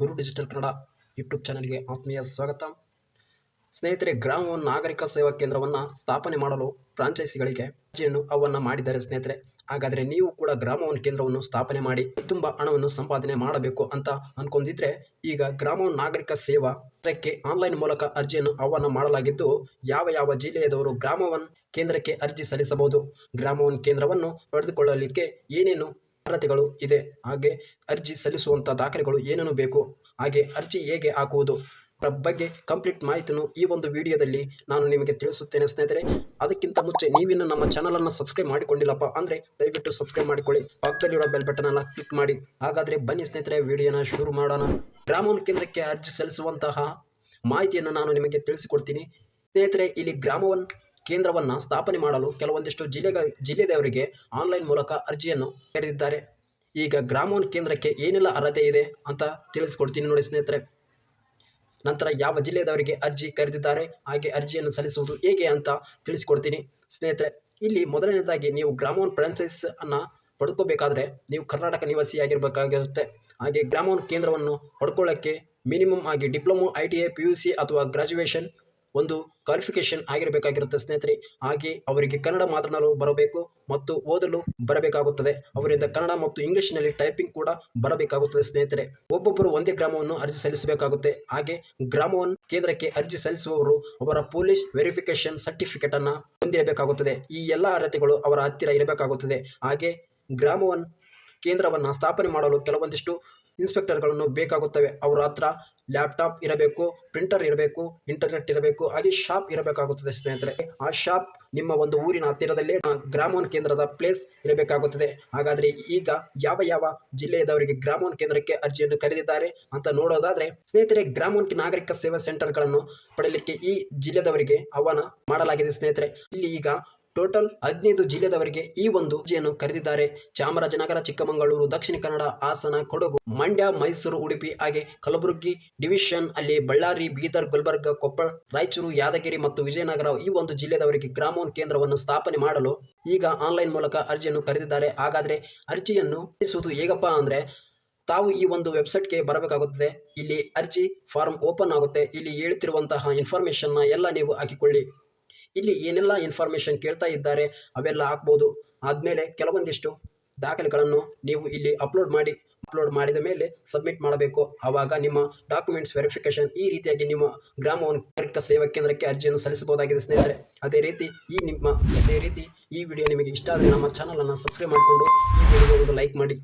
ಗುರು digital Kannada YouTube ಚಾನಲ್ಗೆ ಆತ್ಮೀಯ ಸ್ವಾಗತ. ಸ್ನೇಹಿತರೆ, ಗ್ರಾಮ ನಾಗರಿಕ ಸೇವಾ ಕೇಂದ್ರವನ್ನು ಸ್ಥಾಪನೆ ಮಾಡಲು ಫ್ರಾಂಚೈಸಿಗಳಿಗೆ ಅರ್ಜಿಯನ್ನು ಅವನ್ನು ಮಾಡಿದ್ದಾರೆ ಸ್ನೇಹಿತರೆ. ಹಾಗಾದರೆ ನೀವು ಕೂಡ ಗ್ರಾಮ ಒನ್ ಕೇಂದ್ರವನ್ನು ಸ್ಥಾಪನೆ ಮಾಡಿ ತುಂಬ ಹಣವನ್ನು ಸಂಪಾದನೆ ಮಾಡಬೇಕು ಅಂತ ಅನ್ಕೊಂಡಿದ್ರೆ ಈಗ ಗ್ರಾಮವನ್ ನಾಗರಿಕ ಸೇವಾ ಕೇಂದ್ರಕ್ಕೆ ಆನ್ಲೈನ್ ಮೂಲಕ ಅರ್ಜಿಯನ್ನು ಆಹ್ವಾನ ಮಾಡಲಾಗಿದ್ದು, ಯಾವ ಯಾವ ಜಿಲ್ಲೆಯದವರು ಗ್ರಾಮವನ್ ಕೇಂದ್ರಕ್ಕೆ ಅರ್ಜಿ ಸಲ್ಲಿಸಬಹುದು, ಗ್ರಾಮವನ್ ಕೇಂದ್ರವನ್ನು ಪಡೆದುಕೊಳ್ಳಲಿಕ್ಕೆ ಏನೇನು ಅರ್ಹತೆಗಳು ಇದೆ. ಹಾಗೆ ಅರ್ಜಿ ಸಲ್ಲಿಸುವಂಥ ದಾಖಲೆಗಳು ಏನೇನು ಬೇಕು? ಹಾಗೆ ಅರ್ಜಿ ಹೇಗೆ ಹಾಕುವುದು? ಬಗ್ಗೆ ಕಂಪ್ಲೀಟ್ ಮಾಹಿತಿಯನ್ನು ಈ ಒಂದು ವಿಡಿಯೋದಲ್ಲಿ ನಾನು ನಿಮಗೆ ತಿಳಿಸುತ್ತೇನೆ ಸ್ನೇಹಿತರೆ. ಅದಕ್ಕಿಂತ ಮುಂಚೆ ನೀವಿನ್ನು ನಮ್ಮ ಚಾನಲನ್ನು ಸಬ್ಸ್ಕ್ರೈಬ್ ಮಾಡಿಕೊಂಡಿಲ್ಲಪ್ಪ ಅಂದರೆ ದಯವಿಟ್ಟು ಸಬ್ಸ್ಕ್ರೈಬ್ ಮಾಡಿಕೊಳ್ಳಿ. ಪಕ್ಕದಲ್ಲಿರೋ ಬೆಲ್ ಬಟನ್ ಅನ್ನು ಕ್ಲಿಕ್ ಮಾಡಿ. ಹಾಗಾದರೆ ಬನ್ನಿ ಸ್ನೇಹಿತರೆ ವಿಡಿಯೋನ ಶುರು ಮಾಡೋಣ. ಗ್ರಾಮೋನ್ ಕೇಂದ್ರಕ್ಕೆ ಅರ್ಜಿ ಸಲ್ಲಿಸುವಂತಹ ಮಾಹಿತಿಯನ್ನು ನಾನು ನಿಮಗೆ ತಿಳಿಸಿಕೊಡ್ತೀನಿ. ಸ್ನೇಹಿತರೆ, ಇಲ್ಲಿ ಗ್ರಾಮವನ್ ಕೇಂದ್ರವನ್ನು ಸ್ಥಾಪನೆ ಮಾಡಲು ಕೆಲವೊಂದಿಷ್ಟು ಜಿಲ್ಲೆಗಳ ಜಿಲ್ಲೆದವರಿಗೆ ಆನ್ಲೈನ್ ಮೂಲಕ ಅರ್ಜಿಯನ್ನು ಕರೆದಿದ್ದಾರೆ. ಈಗ ಗ್ರಾಮೋನ್ ಕೇಂದ್ರಕ್ಕೆ ಏನೆಲ್ಲ ಅರ್ಹತೆ ಇದೆ ಅಂತ ತಿಳಿಸ್ಕೊಡ್ತೀನಿ ನೋಡಿ ಸ್ನೇಹಿತರೆ. ನಂತರ ಯಾವ ಜಿಲ್ಲೆಯವರಿಗೆ ಅರ್ಜಿ ಕರೆದಿದ್ದಾರೆ, ಹಾಗೆ ಅರ್ಜಿಯನ್ನು ಸಲ್ಲಿಸುವುದು ಹೇಗೆ ಅಂತ ತಿಳಿಸಿಕೊಡ್ತೀನಿ ಸ್ನೇಹಿತರೆ. ಇಲ್ಲಿ ಮೊದಲನೇದಾಗಿ ನೀವು ಗ್ರಾಮೋನ್ ಫ್ರಾಂಚೈಸ್ ಅನ್ನು ಪಡ್ಕೋಬೇಕಾದ್ರೆ ನೀವು ಕರ್ನಾಟಕ ನಿವಾಸಿಯಾಗಿರಬೇಕಾಗಿರುತ್ತೆ. ಹಾಗೆ ಗ್ರಾಮೋನ್ ಕೇಂದ್ರವನ್ನು ಪಡ್ಕೊಳ್ಳೋಕ್ಕೆ ಮಿನಿಮಮ್ ಆಗಿ diploma, I T I, P U C ಅಥವಾ ಗ್ರಾಜುಯೇಷನ್ ಒಂದು ಕ್ವಾಲಿಫಿಕೇಶನ್ ಆಗಿರಬೇಕಾಗಿರುತ್ತೆ ಸ್ನೇಹಿತರೆ. ಹಾಗೆ ಅವರಿಗೆ ಕನ್ನಡ ಮಾತನಾಡಲು ಬರಬೇಕು ಮತ್ತು ಓದಲು ಬರಬೇಕಾಗುತ್ತದೆ. ಅವರಿಂದ ಕನ್ನಡ ಮತ್ತು ಇಂಗ್ಲಿಷ್ನಲ್ಲಿ ಟೈಪಿಂಗ್ ಕೂಡ ಬರಬೇಕಾಗುತ್ತದೆ ಸ್ನೇಹಿತರೆ. ಒಬ್ಬೊಬ್ಬರು ಒಂದೇ ಗ್ರಾಮವನ್ನು ಅರ್ಜಿ ಸಲ್ಲಿಸಬೇಕಾಗುತ್ತೆ. ಹಾಗೆ ಗ್ರಾಮವನ್ನು ಕೇಂದ್ರಕ್ಕೆ ಅರ್ಜಿ ಸಲ್ಲಿಸುವವರು ಅವರ ಪೊಲೀಸ್ ವೆರಿಫಿಕೇಶನ್ ಸರ್ಟಿಫಿಕೇಟ್ ಅನ್ನು ಹೊಂದಿರಬೇಕಾಗುತ್ತದೆ. ಈ ಎಲ್ಲ ಅರ್ಹತೆಗಳು ಅವರ ಹತ್ತಿರ ಇರಬೇಕಾಗುತ್ತದೆ. ಹಾಗೆ ಗ್ರಾಮವನ್ನು ಕೇಂದ್ರವನ್ನು ಸ್ಥಾಪನೆ ಮಾಡಲು ಕೆಲವೊಂದಿಷ್ಟು ಇನ್ಸ್ಪೆಕ್ಟರ್ಗಳನ್ನು ಬೇಕಾಗುತ್ತವೆ. ಅವರ ಹತ್ರ ಲ್ಯಾಪ್ಟಾಪ್ ಇರಬೇಕು, ಪ್ರಿಂಟರ್ ಇರಬೇಕು, ಇಂಟರ್ನೆಟ್ ಇರಬೇಕು, ಹಾಗೆ ಶಾಪ್ ಇರಬೇಕಾಗುತ್ತದೆ ಸ್ನೇಹಿತರೆ. ಆ ಶಾಪ್ ನಿಮ್ಮ ಒಂದು ಊರಿನ ಹತ್ತಿರದಲ್ಲಿ ಗ್ರಾಮೋನ್ ಕೇಂದ್ರದ ಪ್ಲೇಸ್ ಇರಬೇಕಾಗುತ್ತದೆ. ಹಾಗಾದರೆ ಈಗ ಯಾವ ಯಾವ ಜಿಲ್ಲೆಯದವರಿಗೆ ಗ್ರಾಮೋನ್ ಕೇಂದ್ರಕ್ಕೆ ಅರ್ಜಿಯನ್ನು ಕರೆದಿದ್ದಾರೆ ಅಂತ ನೋಡೋದಾದ್ರೆ ಸ್ನೇಹಿತರೆ ಗ್ರಾಮೋನ್ ನಾಗರಿಕ ಸೇವಾ ಸೆಂಟರ್ಗಳನ್ನು ಪಡೆಯಲಿಕ್ಕೆ ಈ ಜಿಲ್ಲೆದವರಿಗೆ ಆಹ್ವಾನ ಮಾಡಲಾಗಿದೆ ಸ್ನೇಹಿತರೆ. ಇಲ್ಲಿ ಈಗ ಟೋಟಲ್ ಹದಿನೈದು ಜಿಲ್ಲೆದವರಿಗೆ ಈ ಒಂದು ಅರ್ಜಿಯನ್ನು ಕರೆದಿದ್ದಾರೆ. ಚಾಮರಾಜನಗರ, ಚಿಕ್ಕಮಗಳೂರು, ದಕ್ಷಿಣ ಕನ್ನಡ, ಹಾಸನ, ಕೊಡಗು, ಮಂಡ್ಯ, ಮೈಸೂರು, ಉಡುಪಿ ಹಾಗೆ ಕಲಬುರಗಿ ಡಿವಿಷನ್ ಅಲ್ಲಿ ಬಳ್ಳಾರಿ, ಬೀದರ್, ಗುಲ್ಬರ್ಗ, ಕೊಪ್ಪಳ, ರಾಯಚೂರು, ಯಾದಗಿರಿ ಮತ್ತು ವಿಜಯನಗರ ಈ ಒಂದು ಜಿಲ್ಲೆದವರಿಗೆ ಗ್ರಾಮೋನ್ ಕೇಂದ್ರವನ್ನು ಸ್ಥಾಪನೆ ಮಾಡಲು ಈಗ ಆನ್ಲೈನ್ ಮೂಲಕ ಅರ್ಜಿಯನ್ನು ಕರೆದಿದ್ದಾರೆ. ಹಾಗಾದ್ರೆ ಅರ್ಜಿಯನ್ನು ಸಲ್ಲಿಸುವುದು ಹೇಗಪ್ಪ ಅಂದ್ರೆ ತಾವು ಈ ಒಂದು ವೆಬ್ಸೈಟ್ಗೆ ಬರಬೇಕಾಗುತ್ತದೆ. ಇಲ್ಲಿ ಅರ್ಜಿ ಫಾರ್ಮ್ ಓಪನ್ ಆಗುತ್ತೆ. ಇಲ್ಲಿ ಹೇಳ್ತಿರುವಂತಹ ಇನ್ಫಾರ್ಮೇಷನ್ನ ಎಲ್ಲ ನೀವು ಹಾಕಿಕೊಳ್ಳಿ. ಇಲ್ಲಿ ಏನೆಲ್ಲ ಇನ್ಫಾರ್ಮೇಷನ್ ಕೇಳ್ತಾ ಇದ್ದಾರೆ ಅವೆಲ್ಲ ಹಾಕ್ಬೋದು. ಆದಮೇಲೆ ಕೆಲವೊಂದಿಷ್ಟು ದಾಖಲೆಗಳನ್ನು ನೀವು ಇಲ್ಲಿ ಅಪ್ಲೋಡ್ ಮಾಡಿ ಅಪ್ಲೋಡ್ ಮಾಡಿದ ಮೇಲೆ ಸಬ್ಮಿಟ್ ಮಾಡಬೇಕು. ಆವಾಗ ನಿಮ್ಮ ಡಾಕ್ಯುಮೆಂಟ್ಸ್ ವೆರಿಫಿಕೇಶನ್ ಈ ರೀತಿಯಾಗಿ ನಿಮ್ಮ ಗ್ರಾಮ ನಾಗರಿಕ ಸೇವಾ ಕೇಂದ್ರಕ್ಕೆ ಅರ್ಜಿಯನ್ನು ಸಲ್ಲಿಸಬಹುದಾಗಿದೆ ಸ್ನೇಹಿತರೆ. ಅದೇ ರೀತಿ ಈ ನಿಮ್ಮ, ಅದೇ ರೀತಿ ಈ ವಿಡಿಯೋ ನಿಮಗೆ ಇಷ್ಟ ಆದರೆ ನಮ್ಮ ಚಾನಲನ್ನು ಸಬ್ಸ್ಕ್ರೈಬ್ ಮಾಡಿಕೊಂಡು ಈ ವಿಡಿಯೋ ಒಂದು ಲೈಕ್ ಮಾಡಿ.